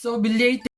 So, belated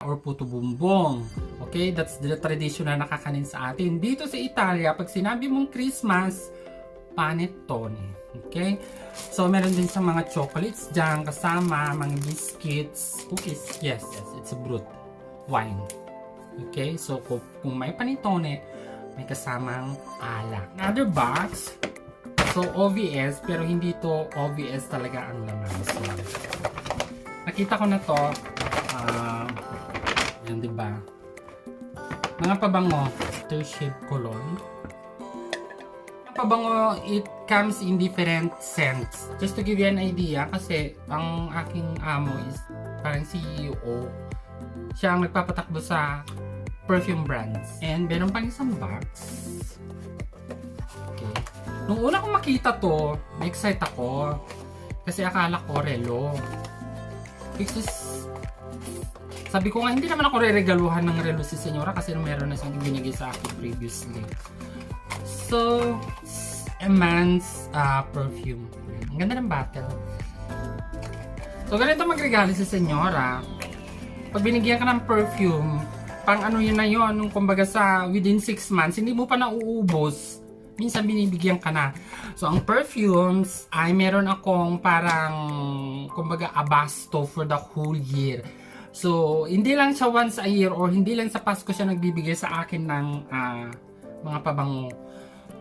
or puto bumbong. Okay, that's the traditional na nakakanin sa atin. Dito sa Italia, pag sinabi mong Christmas, panettone. Okay? So, meron din sa mga chocolates dyan, kasama, mga biscuits, cookies. Yes, yes, it's a brut. Wine. Okay? So, kung, kung may panettone, may kasamang alak. Another box. So, OVS, pero hindi to OVS talaga ang laman. So, nakita ko na to. Ah, yan, di ba? Mga pabango, after shave cologne. Mga pabango, it comes in different scents. Just to give you an idea, kasi ang aking amo is parang CEO. Siya ang nagpapatakbo sa perfume brands. And meron pa isang box. Okay. Nung una kong makita to, na-excite ako. Kasi akala ko relo. Because sabi ko nga, hindi naman ako re-regaluhan ng relo si Senyora kasi meron na siyang binigay sa akin previously. So, a man's uh, perfume. Ang ganda ng bottle. So, ganito magregalo si Senyora. Pag binigyan ka ng perfume, pang ano yun na yun, nung kumbaga sa within 6 months, hindi mo pa nauubos. Minsan binibigyan ka na. So, ang perfumes ay meron akong parang, kumbaga, abasto for the whole year. So, hindi lang siya once a year or hindi lang sa Pasko siya nagbibigay sa akin ng ah, mga pabango.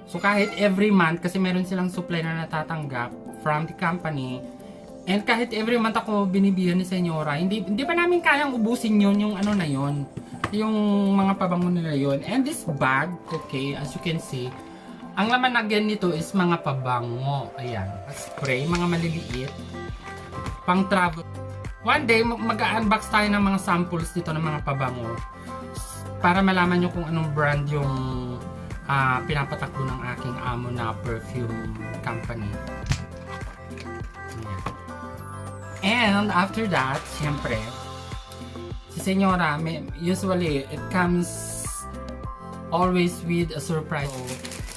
So, kahit every month, kasi meron silang supply na natatanggap from the company, and kahit every month ako binibigyan ni Senyora, hindi, hindi pa namin kayang ubusin yun, yung ano na yun, yung mga pabango nila yun. And this bag, okay, as you can see, ang laman again nito is mga pabango. Ayan, spray, mga maliliit, pang travel. One day, mag- mag-unbox tayo ng mga samples dito ng mga pabango para malaman nyo kung anong brand yung ah, pinapatakbo ng aking amo na perfume company. And after that, siyempre, si Senyora, may, usually, it comes always with a surprise.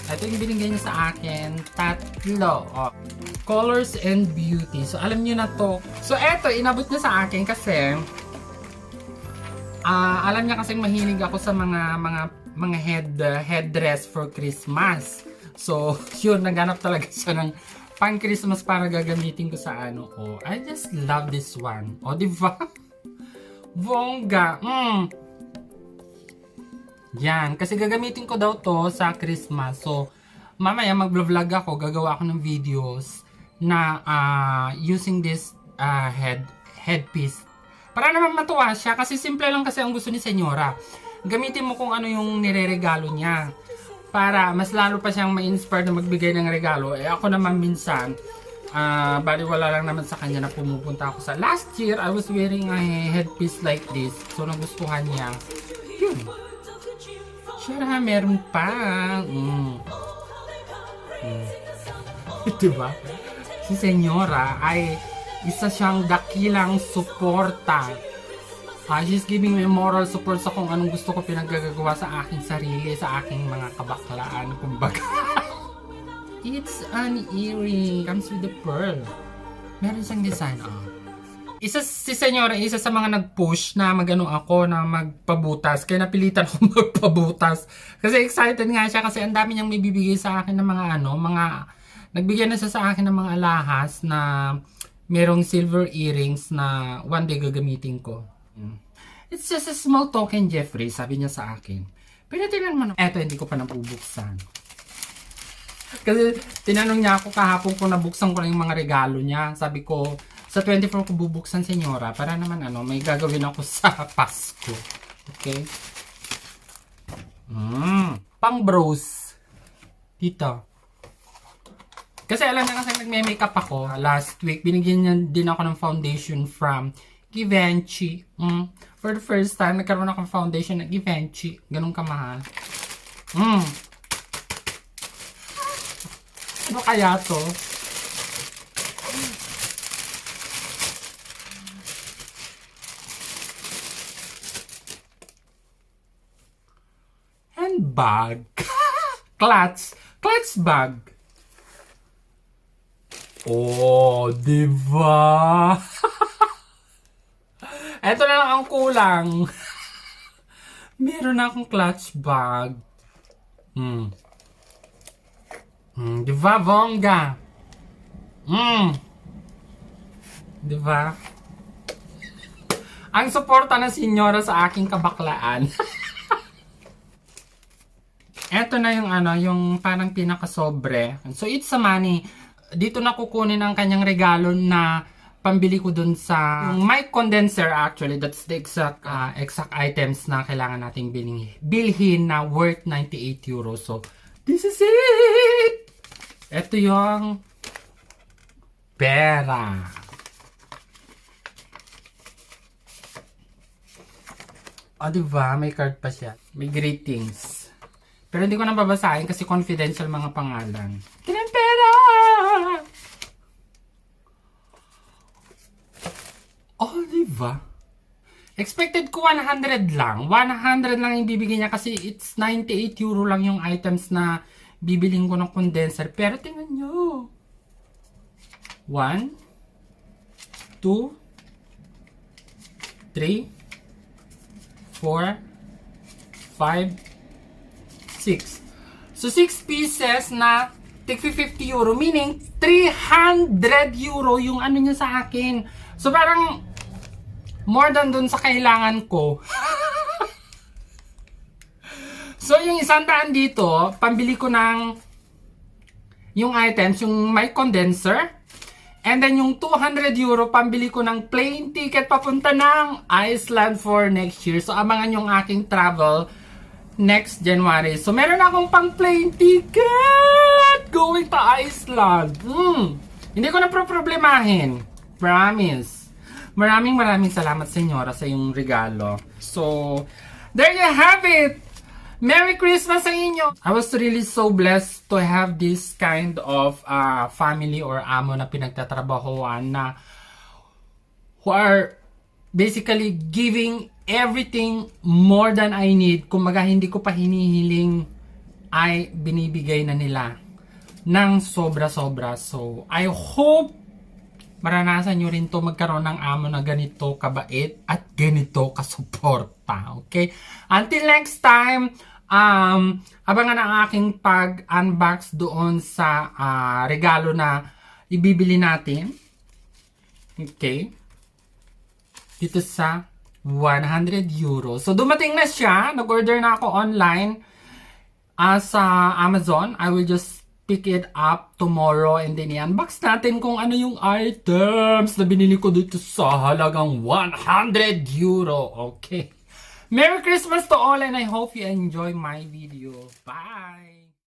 So, ito yung binigay niya sa akin, tatlo. Oh. Colors and Beauty. So, alam niyo na to. So, eto, inabot niya sa akin kasi ah alam niya kasi mahilig ako sa mga mga mga head uh, headdress for Christmas. So, yun, naghanap talaga siya ng pang Christmas para gagamitin ko sa ano. Oh, I just love this one. Oh, di ba? Bongga. Mm. Yan, kasi gagamitin ko daw to sa Christmas. So, mamaya mag-vlog ako, gagawa ako ng videos na ah, using this ah, head headpiece. Para naman matuwa siya kasi simple lang kasi ang gusto ni Senyora. gamitin mo kung ano yung nireregalo niya. Para mas lalo pa siyang ma-inspire na magbigay ng regalo. Eh ako naman minsan, ah bali wala lang naman sa kanya na pumupunta ako sa... Last year, I was wearing a headpiece like this. So nagustuhan niya. Yun. Siya meron pa. Mm. Mm. diba? Si Senyora ay isa siyang dakilang suporta. Ah, she's giving me moral support sa kung anong gusto ko pinaggagawa sa aking sarili, sa aking mga kabaklaan, kumbaga. It's an earring. Comes with the pearl. Meron siyang design, ah. Isa si Senyora, isa sa mga nag-push na magano ako na magpabutas. Kaya napilitan ako magpabutas. Kasi excited nga siya kasi ang dami niyang may bibigay sa akin ng mga ano, mga nagbigay na siya sa akin ng mga alahas na merong silver earrings na one day gagamitin ko. Mm. It's just a small token, Jeffrey, sabi niya sa akin. Pero tingnan mo na. Eto, hindi ko pa nabubuksan. Kasi tinanong niya ako kahapon kung nabuksan ko na yung mga regalo niya. Sabi ko, sa 24 ko bubuksan, senyora, para naman ano, may gagawin ako sa Pasko. Okay? Mm, pang bros. Dito. Kasi alam niya kasi nagme-makeup ako. Last week, binigyan niya din ako ng foundation from Givenchy. Mm. For the first time, nagkaroon ako ng foundation ng Givenchy. Ganun kamahal. Mm. Ano kaya to? Handbag. Clutch. Clutch bag. Oh, di ba? Eto na lang ang kulang. Meron na akong clutch bag. Hmm. Hmm, di ba, bongga? Hmm. Di ba? Ang suporta ng senyora sa aking kabaklaan. Eto na yung ano, yung parang pinakasobre. So, it's a money. Dito na kukunin ang kanyang regalo na pambili ko dun sa mic condenser actually. That's the exact uh, exact items na kailangan nating bilhin, bilhin na worth 98 euros. So, this is it! Ito yung pera. O, oh, diba? May card pa siya. May greetings. Pero hindi ko na babasahin kasi confidential mga pangalan. Tinang pera! Oh, diba? Expected ko 100 lang. 100 lang yung bibigyan niya kasi it's 98 euro lang yung items na bibiling ko ng condenser. Pero tingnan nyo. 1 2 3 4 5 6 So 6 pieces na tig 50 euro meaning 300 euro yung ano niya sa akin. So parang more than dun sa kailangan ko. so, yung isang daan dito, pambili ko ng yung items, yung mic condenser. And then yung 200 euro, pambili ko ng plane ticket papunta ng Iceland for next year. So, abangan yung aking travel next January. So, meron akong pang plane ticket going to Iceland. Hmm. Hindi ko na problemahin. Promise. Maraming maraming salamat senyora sa iyong regalo. So, there you have it! Merry Christmas sa inyo! I was really so blessed to have this kind of uh, family or amo na pinagtatrabahoan na who are basically giving everything more than I need. Kumbaga, hindi ko pa hinihiling ay binibigay na nila ng sobra-sobra. So, I hope maranasan nyo rin to magkaroon ng amo na ganito kabait at ganito kasuporta. Okay? Until next time, um, abangan ang aking pag-unbox doon sa uh, regalo na ibibili natin. Okay? Dito sa 100 euro. So, dumating na siya. Nag-order na ako online uh, sa Amazon. I will just pick it up tomorrow and then i-unbox natin kung ano yung items na binili ko dito sa halagang 100 euro. Okay. Merry Christmas to all and I hope you enjoy my video. Bye!